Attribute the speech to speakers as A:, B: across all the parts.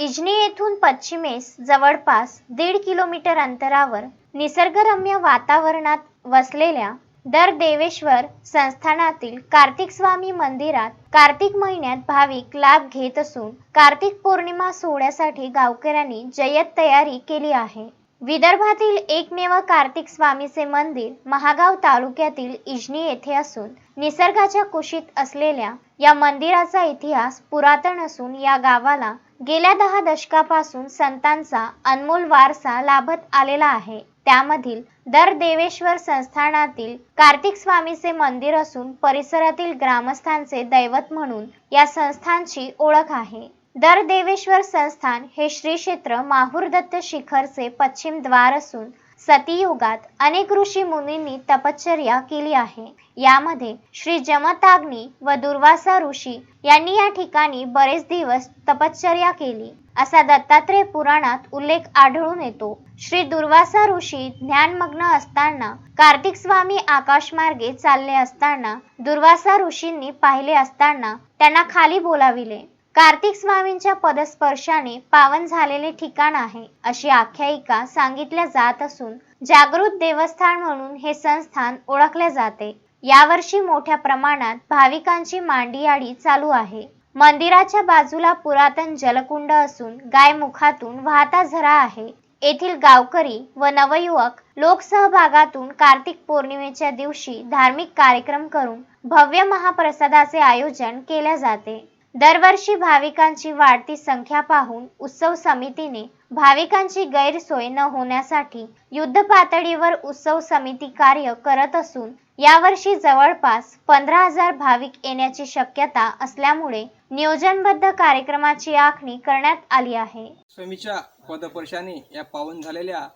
A: इजनी येथून पश्चिमेस जवळपास दीड किलोमीटर अंतरावर निसर्गरम्य वातावरणात वसलेल्या दर देवेश्वर संस्थानातील कार्तिक स्वामी मंदिरात कार्तिक महिन्यात भाविक लाभ घेत असून कार्तिक पौर्णिमा सोहळ्यासाठी गावकऱ्यांनी जय्यत तयारी केली आहे. विदर्भातील एकमेव कार्तिक स्वामीचे मंदिर महागाव तालुक्यातील इजनी येथे असून निसर्गाच्या कुशीत असलेल्या या मंदिराचा इतिहास पुरातन असून या गावाला गेल्या दहा दशकापासून संतांचा अनमोल वारसा लाभत आलेला आहे. त्यामधील दर देवेश्वर संस्थानातील कार्तिक स्वामीचे मंदिर असून परिसरातील ग्रामस्थांचे दैवत म्हणून या संस्थांची ओळख आहे. दर देवेश्वर संस्थान हे श्री क्षेत्र माहूर दत्त शिखरचे पश्चिम द्वार असून सतीयुगात अनेक ऋषी मुनींनी तपश्चर्या केली आहे. यामध्ये श्री जमताग्नी व दुर्वासा ऋषी यांनी या ठिकाणी बरेच दिवस तपश्चर्या केली. असा दत्तात्रय पुराणात उल्लेख आढळून येतो. श्री दुर्वासा ऋषी ध्यानमग्न असताना कार्तिक स्वामी आकाशमार्गे चालले असताना दुर्वासा ऋषींनी पाहिले असताना त्यांना खाली बोलाविले. कार्तिक स्वामींच्या पदस्पर्शाने पावन झालेले ठिकाण आहे अशी आख्यायिका सांगितल्या जात असून जागृत देवस्थान म्हणून हे संस्थान ओळखले जाते. यावर्षी मोठ्या प्रमाणात भाविकांची मांडियाडी चालू आहे. मंदिराच्या बाजूला पुरातन जलकुंड असून गायमुखातून वाहता झरा आहे. येथील गावकरी व नवयुवक लोकसहभागातून कार्तिक पौर्णिमेच्या दिवशी धार्मिक कार्यक्रम करून भव्य महाप्रसादाचे आयोजन केले जाते. दरवर्षी भाविकांची वाढती संख्या पाहून उत्सव समितीने भाविकांची गैरसोय न होण्यासाठी युद्ध पातळीवर उत्सव समिती कार्य करत असून यावर्षी जवळपास पंधरा हजार भाविक येण्याची शक्यता असल्यामुळे नियोजनबद्ध कार्यक्रमाची आखणी करण्यात आली आहे.
B: स्वामीच्या पदपर्शाने या पावन झालेल्या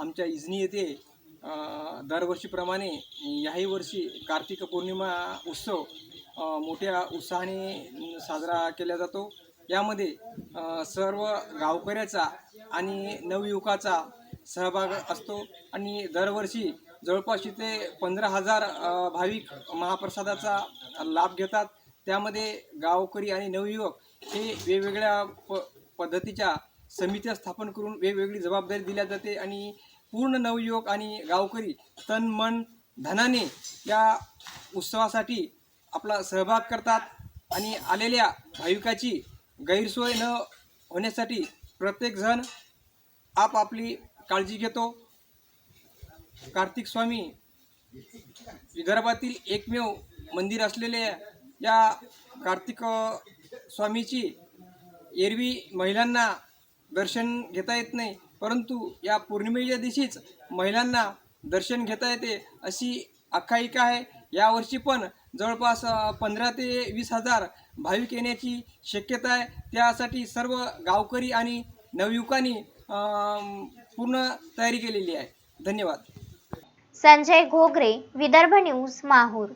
B: आमच्या इजनी येथे दरवर्षीप्रमाणे याही वर्षी कार्तिक पौर्णिमा उत्सव मोठ्या उत्साहाने साजरा केला जातो. यामध्ये सर्व गावकऱ्याचा आणि नवयुवकाचा सहभाग असतो आणि दरवर्षी जवळपास इथे पंधरा हजार भाविक महाप्रसादाचा लाभ घेतात. त्यामध्ये गावकरी आणि नवयुवक हे वेगवेगळ्या प पद्धतीच्या समित्या स्थापन करून वेगवेगळी जबाबदारी दिल्या जाते आणि पूर्ण नवयुवक आणि गावकरी तन मन धनाने या उत्सवासाठी आपला सहभाग करतात आणि आलेल्या भाविकाची गैरसोय न होण्यासाठी प्रत्येकजण आपापली काळजी घेतो. कार्तिक स्वामी विदर्भातील एकमेव मंदिर असलेल्या या कार्तिक स्वामीची एरवी महिलांना दर्शन घेता येत नाही परंतु या पौर्णिमेच्या दिवशीच महिलांना दर्शन घेता येते अशी आख्यायिका आहे. यावर्षी पण जवळपास पंधरा ते वीस हजार भाविक येण्याची शक्यता आहे. त्यासाठी सर्व गावकरी आणि नवयुवकांनी पूर्ण तयारी केलेली आहे. धन्यवाद.
A: संजय घोगरे विदर्भ न्यूज माहूर.